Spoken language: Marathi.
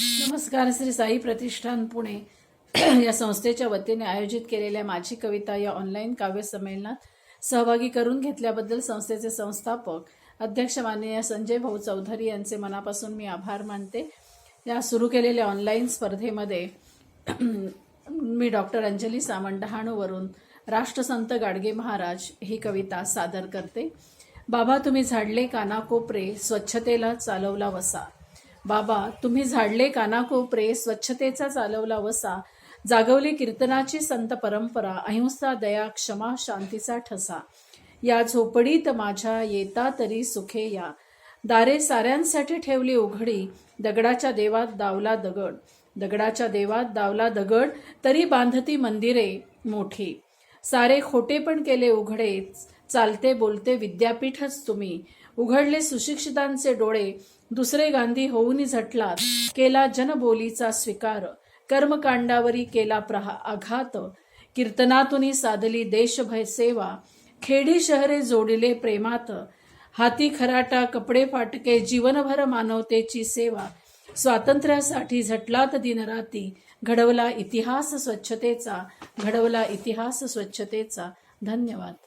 नमस्कार श्री साई प्रतिष्ठान पुणे. या संस्थेच्या वतीने आयोजित केलेल्या माझी कविता या ऑनलाईन काव्य संमेलनात सहभागी करून घेतल्याबद्दल संस्थेचे संस्थापक अध्यक्ष माननीय संजय भाऊ चौधरी यांचे मनापासून मी आभार मानते. या सुरू केलेल्या ऑनलाईन स्पर्धेमध्ये मी डॉक्टर अंजली सामंत डहाणूवरून राष्ट्रसंत गाडगे महाराज ही कविता सादर करते. बाबा तुम्ही झाडले कानाकोपरे स्वच्छतेला चालवला वसा. बाबा तुम्ही झाडले कानाकोपरे स्वच्छतेचा चालवला वसा जागवली कीर्तनाची संत परंपरा अहिंसा दया क्षमा शांतीचा ठसा. या झोपडीत माझ्या येता तरी सुखे या. दारे साऱ्यांसाठी ठेवली उघडी दगडाच्या देवात दावला दगड. दगडाच्या देवात दावला दगड तरी बांधती मंदिरे मोठी. सारे खोटे पण केले उघडेच. चालते बोलते विद्यापीठच तुम्ही. उघडले सुशिक्षितांचे डोळे दुसरे गांधी होऊन झटलात. केला जनबोलीचा स्वीकार कर्मकांडावरी केला प्रहा आघात. कीर्तनातून साधली देशभय सेवा खेडी शहरे जोडिले प्रेमात. हाती खराटा कपडे फाटके जीवनभर मानवतेची सेवा. स्वातंत्र्यासाठी झटलात दिनराती घडवला इतिहास स्वच्छतेचा घडवला इतिहास स्वच्छतेचा. धन्यवाद.